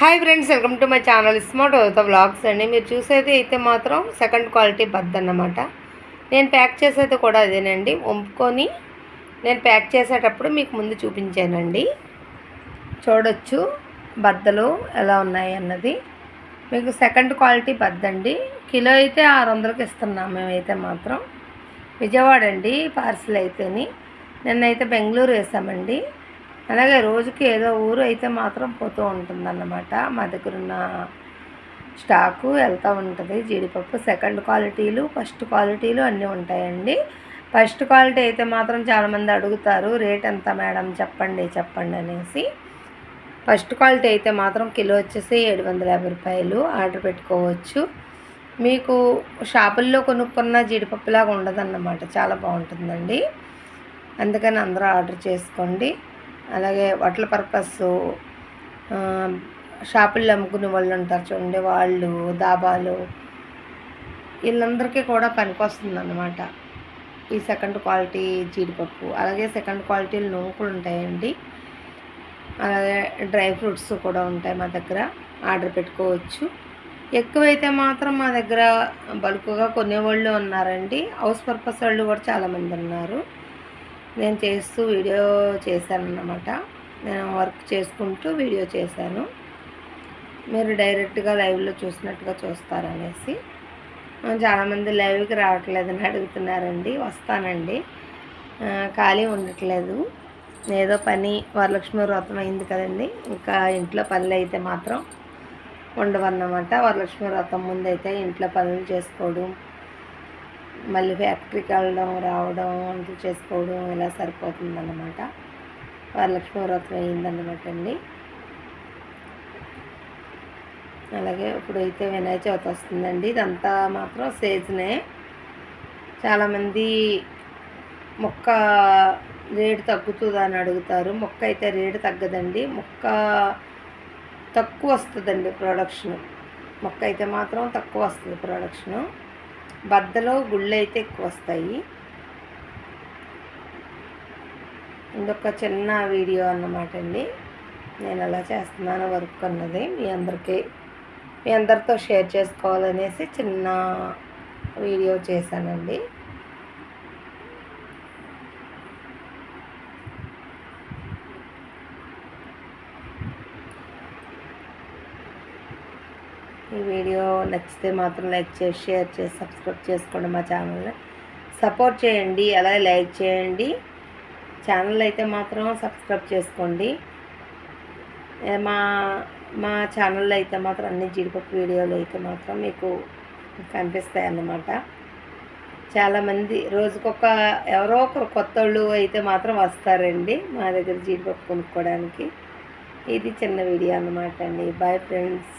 Hi friends welcome to my channel smart అవుతా vlogs అండి. మీరు చూసేది అయితే మాత్రం సెకండ్ క్వాలిటీ బద్ద అన్నమాట. నేను ప్యాక్ చేసేది కూడా అదేనండి. వంపుకొని నేను ప్యాక్ చేసేటప్పుడు మీకు ముందు చూపించానండి. చూడొచ్చు బద్దలు ఎలా ఉన్నాయి అన్నది. మీకు సెకండ్ క్వాలిటీ బద్దండి కిలో అయితే ఆరు వందలకి ఇస్తున్నాం మేమైతే మాత్రం. విజయవాడ అండి పార్సిల్ అయితేని. నిన్నైతే బెంగళూరు వేసామండి. అలాగే రోజుకి ఏదో ఊరు అయితే మాత్రం పోతూ ఉంటుందన్నమాట. మా దగ్గర ఉన్న స్టాకు వెళ్తూ ఉంటుంది. జీడిపప్పు సెకండ్ క్వాలిటీలు ఫస్ట్ క్వాలిటీలు అన్నీ ఉంటాయండి. ఫస్ట్ క్వాలిటీ అయితే మాత్రం చాలామంది అడుగుతారు రేట్ ఎంత మేడం? చెప్పండి చెప్పండి అనేసి. ఫస్ట్ క్వాలిటీ అయితే మాత్రం కిలో వచ్చేసి ఏడు వందల యాభై రూపాయలు. ఆర్డర్ పెట్టుకోవచ్చు. మీకు షాపుల్లో కొనుక్కున్న జీడిపప్పులాగా ఉండదన్నమాట. చాలా బాగుంటుందండి. అందుకని అందరూ ఆర్డర్ చేసుకోండి. అలాగే వడ్ల పర్పస్ షాపుల్లో అమ్ముకునే వాళ్ళు ఉంటారు చూడండి వాళ్ళు దాబాలు. వీళ్ళందరికీ కూడా పనికొస్తుంది అన్నమాట ఈ సెకండ్ క్వాలిటీ జీడిపప్పు. అలాగే సెకండ్ క్వాలిటీ నూకులు ఉంటాయండి. అలాగే డ్రై ఫ్రూట్స్ కూడా ఉంటాయి మా దగ్గర. ఆర్డర్ పెట్టుకోవచ్చు. ఎక్కువైతే మాత్రం మా దగ్గర బల్క్గా కొనేవాళ్ళు ఉన్నారండి. హౌస్ పర్పస్ వాళ్ళు కూడా చాలామంది ఉన్నారు. నేను చేస్తూ వీడియో చేశాను అన్నమాట నేను వర్క్ చేసుకుంటూ వీడియో చేశాను. మీరు డైరెక్ట్గా లైవ్లో చూసినట్టుగా చూస్తారనేసి. చాలామంది లైవ్కి రావట్లేదని అడుగుతున్నారండి. వస్తానండి. ఖాళీ ఉండట్లేదు. ఏదో పని వరలక్ష్మి వ్రతం అయింది కదండి. ఇంకా ఇంట్లో పనులు అయితే మాత్రం ఉండవన్నమాట. వరలక్ష్మి వ్రతం ముందు అయితే ఇంట్లో పనులు చేసుకోవడం మళ్ళీ ఫ్యాక్టరీకి వెళ్ళడం రావడం వంటలు చేసుకోవడం ఇలా సరిపోతుందన్నమాట. వరలక్ష్మి వ్రతం అయిందన్నమాట అండి. అలాగే ఇప్పుడైతే వినాయక చవితి వస్తుందండి. ఇదంతా మాత్రం సీజనే. చాలామంది మొక్క రేటు తగ్గుతుందా అని అడుగుతారు. మొక్క అయితే రేటు తగ్గదండి. మొక్క తక్కువ వస్తుందండి ప్రొడక్షన్. మొక్క అయితే మాత్రం తక్కువ వస్తుంది ప్రొడక్షను. బద్దలో గుళ్ళు అయితే ఎక్కువ వస్తాయి ఇదొక చిన్న వీడియో అన్నమాట అండి. నేను అలా చేస్తున్నాను వర్క్ అన్నది. మీ అందరికీ మీ అందరితో షేర్ చేసుకోవాలనేసి చిన్న వీడియో చేశానండి. ఈ వీడియో నచ్చితే మాత్రం లైక్ చేసి షేర్ చేసి సబ్స్క్రైబ్ చేసుకోండి మా ఛానల్ని. సపోర్ట్ చేయండి అలాగే లైక్ చేయండి. ఛానల్ అయితే మాత్రం సబ్స్క్రైబ్ చేసుకోండి. మా మా ఛానల్లో అయితే మాత్రం అన్ని జీడిపప్పు వీడియోలు అయితే మాత్రం మీకు కనిపిస్తాయి అన్నమాట. చాలామంది రోజుకొక ఎవరో ఒకరు కొత్త వాళ్ళు అయితే మాత్రం వస్తారండి మా దగ్గర జీడిపప్పు కొనుక్కోవడానికి ఇది చిన్న వీడియో అన్నమాట అండి. Bye friends